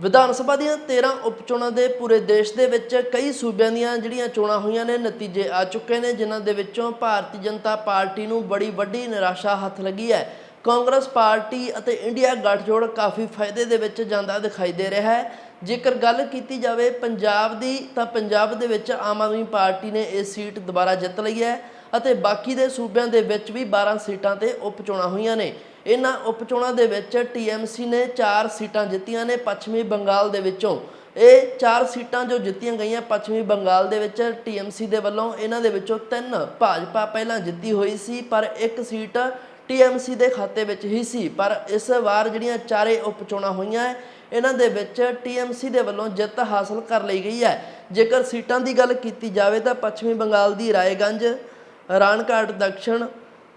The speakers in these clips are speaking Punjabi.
ਵਿਧਾਨ ਸਭਾ ਦੀਆਂ 13 ਉਪਚੋਣਾਂ ਦੇ ਪੂਰੇ ਦੇਸ਼ ਦੇ ਵਿੱਚ ਕਈ ਸੂਬਿਆਂ ਦੀਆਂ ਜਿਹੜੀਆਂ ਚੋਣਾਂ ਹੋਈਆਂ ਨੇ, ਨਤੀਜੇ ਆ ਚੁੱਕੇ ਨੇ, ਜਿਨ੍ਹਾਂ ਦੇ ਵਿੱਚੋਂ ਭਾਰਤੀ ਜਨਤਾ ਪਾਰਟੀ ਨੂੰ ਬੜੀ ਵੱਡੀ ਨਿਰਾਸ਼ਾ ਹੱਥ ਲੱਗੀ ਹੈ। ਕਾਂਗਰਸ ਪਾਰਟੀ ਅਤੇ ਇੰਡੀਆ ਗੱਠਜੋੜ ਕਾਫੀ ਫਾਇਦੇ ਦੇ ਵਿੱਚ ਜਾਂਦਾ ਦਿਖਾਈ ਦੇ ਰਿਹਾ ਹੈ। ਜੇਕਰ ਗੱਲ ਕੀਤੀ ਜਾਵੇ ਪੰਜਾਬ ਦੀ, ਤਾਂ ਪੰਜਾਬ ਦੇ ਵਿੱਚ ਆਮ ਆਦਮੀ ਪਾਰਟੀ ਨੇ ਇਹ ਸੀਟ ਦੁਬਾਰਾ ਜਿੱਤ ਲਈ ਹੈ। ਅਤੇ ਬਾਕੀ ਦੇ ਸੂਬਿਆਂ ਦੇ ਵਿੱਚ ਵੀ 12 ਸੀਟਾਂ ਤੇ ਉਪਚੋਣਾਂ ਹੋਈਆਂ ਨੇ। ਇਹਨਾਂ ਉਪਚੋਣਾਂ ਦੇ ਵਿੱਚ ਟੀਐਮਸੀ ਨੇ 4 ਸੀਟਾਂ ਜਿੱਤੀਆਂ ਨੇ ਪੱਛਮੀ ਬੰਗਾਲ ਦੇ ਵਿੱਚੋਂ। ਇਹ 4 ਸੀਟਾਂ ਜੋ ਜਿੱਤੀਆਂ ਗਈਆਂ ਪੱਛਮੀ ਬੰਗਾਲ ਦੇ ਵਿੱਚ ਟੀਐਮਸੀ ਦੇ ਵੱਲੋਂ ਇਹਨਾਂ ਦੇ ਵਿੱਚੋਂ ਤਿੰਨ ਭਾਜਪਾ ਪਹਿਲਾਂ ਜਿੱਤੀ ਹੋਈ ਸੀ ਪਰ ਇੱਕ ਸੀਟ ਟੀਐਮਸੀ ਦੇ ਖਾਤੇ ਵਿੱਚ ਹੀ ਸੀ। ਪਰ ਇਸ ਵਾਰ ਜਿਹੜੀਆਂ ਚਾਰੇ ਉਪਚੋਣਾਂ ਹੋਈਆਂ ਹੈ, ਇਹਨਾਂ ਦੇ ਵਿੱਚ ਟੀਐਮਸੀ ਦੇ ਵੱਲੋਂ ਜਿੱਤ ਹਾਸਲ ਕਰ ਲਈ ਗਈ ਹੈ ਜੇਕਰ ਸੀਟਾਂ ਦੀ ਗੱਲ ਕੀਤੀ ਜਾਵੇ ਤਾਂ ਪੱਛਮੀ ਬੰਗਾਲ ਦੀ ਰਾਏਗੰਜ ਰਾਣਕਾਟ ਦਕਸ਼ਣ,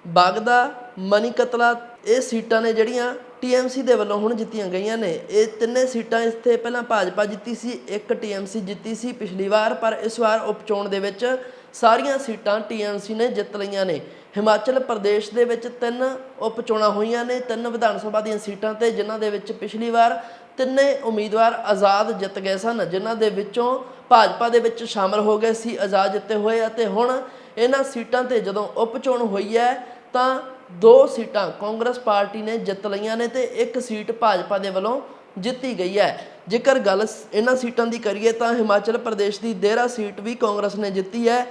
ਬਾਗਦਾ, ਮਨੀਕਤਲਾ, ਇਹ ਸੀਟਾਂ ਨੇ ਜਿਹੜੀਆਂ ਟੀਐਮਸੀ ਦੇ ਵੱਲੋਂ ਹੁਣ ਜਿੱਤੀਆਂ ਗਈਆਂ ਨੇ। ਇਹ ਤਿੰਨੇ ਸੀਟਾਂ ਇੱਥੇ ਪਹਿਲਾਂ ਭਾਜਪਾ ਜਿੱਤੀ ਸੀ, ਇੱਕ ਟੀਐਮਸੀ ਜਿੱਤੀ ਸੀ ਪਿਛਲੀ ਵਾਰ, ਪਰ ਇਸ ਵਾਰ ਉਪਚੋਣ ਦੇ ਵਿੱਚ ਸਾਰੀਆਂ ਸੀਟਾਂ ਟੀਐਮਸੀ ਨੇ ਜਿੱਤ ਲਈਆਂ ਨੇ। ਹਿਮਾਚਲ ਪ੍ਰਦੇਸ਼ ਦੇ ਵਿੱਚ ਤਿੰਨ ਉਪਚੋਣਾਂ ਹੋਈਆਂ ਨੇ, ਤਿੰਨ ਵਿਧਾਨ ਸਭਾ ਦੀਆਂ ਸੀਟਾਂ ਤੇ, ਜਿਨ੍ਹਾਂ ਦੇ ਵਿੱਚ ਪਿਛਲੀ ਵਾਰ ਤਿੰਨੇ ਉਮੀਦਵਾਰ ਆਜ਼ਾਦ ਜਿੱਤ ਗਏ ਸਨ, ਜਿਨ੍ਹਾਂ ਦੇ ਵਿੱਚੋਂ ਭਾਜਪਾ ਦੇ ਵਿੱਚ ਸ਼ਾਮਲ ਹੋ ਗਏ ਸੀ, ਆਜ਼ਾਦ ਜਿੱਤੇ ਹੋਏ ਅਤੇ ਹੁਣ ਇਹਨਾਂ ਸੀਟਾਂ ਤੇ ਜਦੋਂ ਉਪਚੋਣ ਹੋਈ ਹੈ, ਤਾਂ ਦੋ ਸੀਟਾਂ ਕਾਂਗਰਸ ਪਾਰਟੀ ਨੇ ਜਿੱਤ ਲਈਆਂ ਨੇ ਤੇ ਇੱਕ ਸੀਟ ਭਾਜਪਾ ਦੇ ਵੱਲੋਂ ਜਿੱਤੀ ਗਈ ਹੈ। ਜੇਕਰ ਗੱਲ ਇਹਨਾਂ ਸੀਟਾਂ ਦੀ ਕਰੀਏ ਤਾਂ ਹਿਮਾਚਲ ਪ੍ਰਦੇਸ਼ ਦੀ ਦੇਰਾ ਸੀਟ ਵੀ ਕਾਂਗਰਸ ਨੇ ਜਿੱਤੀ ਹੈ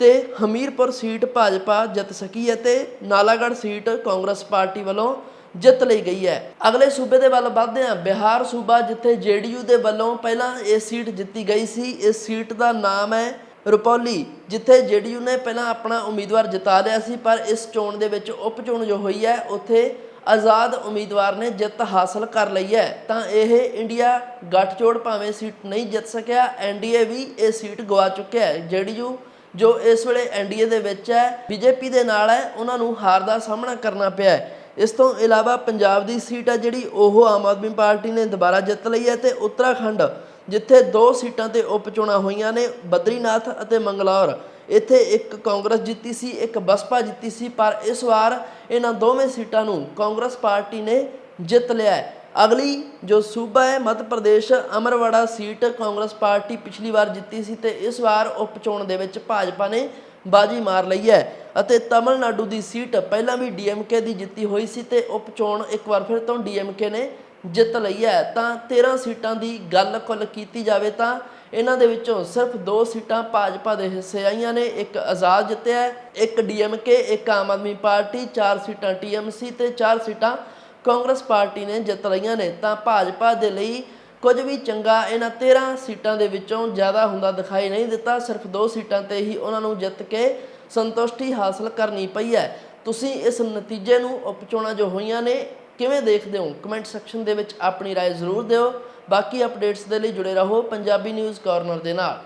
ਤੇ ਹਮੀਰਪੁਰ ਸੀਟ ਭਾਜਪਾ ਜਿੱਤ ਸਕੀ ਹੈ ਤੇ ਨਾਲਾਗੜ੍ਹ ਸੀਟ ਕਾਂਗਰਸ ਪਾਰਟੀ ਵੱਲੋਂ ਜਿੱਤ ਲਈ ਗਈ ਹੈ। ਅਗਲੇ ਸੂਬੇ ਦੇ ਵੱਲ ਵਧਦੇ ਹਾਂ। ਬਿਹਾਰ ਸੂਬਾ ਜਿੱਥੇ ਜੇਡੀਯੂ ਦੇ ਵੱਲੋਂ ਪਹਿਲਾਂ ਇਹ ਸੀਟ ਜਿੱਤੀ ਗਈ ਸੀ, ਇਸ ਸੀਟ ਦਾ ਨਾਮ ਹੈ ਰੁਪੌਲੀ, ਜਿੱਥੇ ਜੇਡੀਯੂ ਨੇ ਪਹਿਲਾਂ ਆਪਣਾ ਉਮੀਦਵਾਰ ਜਿਤਾ ਲਿਆ ਸੀ, ਪਰ ਇਸ ਚੋਣ ਦੇ ਵਿੱਚ ਉਪ ਚੋਣ ਜੋ ਹੋਈ ਹੈ, ਉੱਥੇ ਆਜ਼ਾਦ ਉਮੀਦਵਾਰ ਨੇ ਜਿੱਤ ਹਾਸਲ ਕਰ ਲਈ ਹੈ। ਤਾਂ ਇਹ ਇੰਡੀਆ ਗੱਠਜੋੜ ਭਾਵੇਂ ਸੀਟ ਨਹੀਂ ਜਿੱਤ ਸਕਿਆ ਐਨਡੀਏ ਵੀ ਇਹ ਸੀਟ ਗਵਾ ਚੁੱਕਿਆ ਹੈ। ਜੇਡੀਯੂ ਜੋ ਇਸ ਵੇਲੇ ਐਨਡੀਏ ਦੇ ਵਿੱਚ ਹੈ ਬੀਜੇਪੀ ਦੇ ਨਾਲ ਹੈ, ਉਹਨਾਂ ਨੂੰ ਹਾਰ ਦਾ ਸਾਹਮਣਾ ਕਰਨਾ ਪਿਆ ਹੈ। ਇਸ ਤੋਂ ਇਲਾਵਾ ਪੰਜਾਬ ਦੀ ਸੀਟ ਹੈ ਜਿਹੜੀ, ਉਹ ਆਮ ਆਦਮੀ ਪਾਰਟੀ ਨੇ ਦੁਬਾਰਾ ਜਿੱਤ ਲਈ ਹੈ ਤੇ ਉੱਤਰਾਖੰਡ, ਜਿੱਥੇ ਦੋ ਸੀਟਾਂ ਤੇ ਉਪਚੋਣਾਂ ਹੋਈਆਂ ਨੇ, ਬਦਰੀਨਾਥ ਅਤੇ ਮੰਗਲੌਰ। ਇੱਥੇ ਇੱਕ ਕਾਂਗਰਸ ਜਿੱਤੀ ਸੀ, ਇੱਕ ਬਸਪਾ ਜਿੱਤੀ ਸੀ, ਪਰ ਇਸ ਵਾਰ ਇਹਨਾਂ ਦੋਵੇਂ ਸੀਟਾਂ ਨੂੰ ਕਾਂਗਰਸ ਪਾਰਟੀ ਨੇ ਜਿੱਤ ਲਿਆ ਅਗਲੀ ਜੋ ਸੂਬਾ ਹੈ, ਮੱਧ ਪ੍ਰਦੇਸ਼, ਅਮਰਵਾੜਾ ਸੀਟ ਕਾਂਗਰਸ ਪਾਰਟੀ ਪਿਛਲੀ ਵਾਰ ਜਿੱਤੀ ਸੀ ਤੇ ਇਸ ਵਾਰ ਉਪਚੋਣ ਦੇ ਵਿੱਚ ਭਾਜਪਾ ਨੇ ਬਾਜੀ ਮਾਰ ਲਈ ਹੈ ਅਤੇ ਤਮਿਲਨਾਡੂ ਦੀ ਸੀਟ ਪਹਿਲਾਂ ਵੀ ਡੀਐਮਕੇ ਦੀ ਜਿੱਤੀ ਹੋਈ ਸੀ ਤੇ ਉਪਚੋਣ ਇੱਕ ਵਾਰ ਫਿਰ ਤੋਂ ਡੀਐਮਕੇ ਨੇ ਜਿੱਤ ਲਈ ਹੈ। ਤਾਂ 13 ਸੀਟਾਂ ਦੀ ਗੱਲ ਕੁੱਲ ਕੀਤੀ ਜਾਵੇ ਤਾਂ ਇਹਨਾਂ ਦੇ ਵਿੱਚੋਂ ਸਿਰਫ ਦੋ ਸੀਟਾਂ ਭਾਜਪਾ ਦੇ ਹਿੱਸੇ ਆਈਆਂ ਨੇ। ਇੱਕ ਆਜ਼ਾਦ ਜਿੱਤਿਆ ਹੈ, ਇੱਕ ਡੀਐਮਕੇ ਇੱਕ ਆਮ ਆਦਮੀ ਪਾਰਟੀ ਚਾਰ ਸੀਟਾਂ ਟੀਐਮਸੀ ਤੇ ਚਾਰ ਸੀਟਾਂ ਕਾਂਗਰਸ ਪਾਰਟੀ ਨੇ ਜਿੱਤ ਲਈਆਂ ਨੇ। ਤਾਂ ਭਾਜਪਾ ਦੇ ਲਈ ਕੁਝ ਵੀ ਚੰਗਾ ਇਹਨਾਂ 13 ਸੀਟਾਂ ਦੇ ਵਿੱਚੋਂ ਜ਼ਿਆਦਾ ਹੁੰਦਾ ਦਿਖਾਈ ਨਹੀਂ ਦਿੱਤਾ ਸਿਰਫ ਦੋ ਸੀਟਾਂ ਤੇ ਹੀ ਉਹਨਾਂ ਨੂੰ ਜਿੱਤ ਕੇ ਸੰਤੁਸ਼ਟੀ ਹਾਸਲ ਕਰਨੀ ਪਈ ਹੈ ਤੁਸੀਂ ਇਸ ਨਤੀਜੇ ਨੂੰ ਉਪਚੋਣਾਂ ਜੋ ਹੋਈਆਂ ਨੇ ਕਿਵੇਂ ਦੇਖਦੇ ਹੋ ਕਮੈਂਟ ਸੈਕਸ਼ਨ ਦੇ ਵਿੱਚ ਆਪਣੀ رائے ਜ਼ਰੂਰ ਦਿਓ ਬਾਕੀ ਅਪਡੇਟਸ ਦੇ ਲਈ ਜੁੜੇ ਰਹੋ ਪੰਜਾਬੀ ਨਿਊਜ਼ ਕਾਰਨਰ ਦੇ ਨਾਲ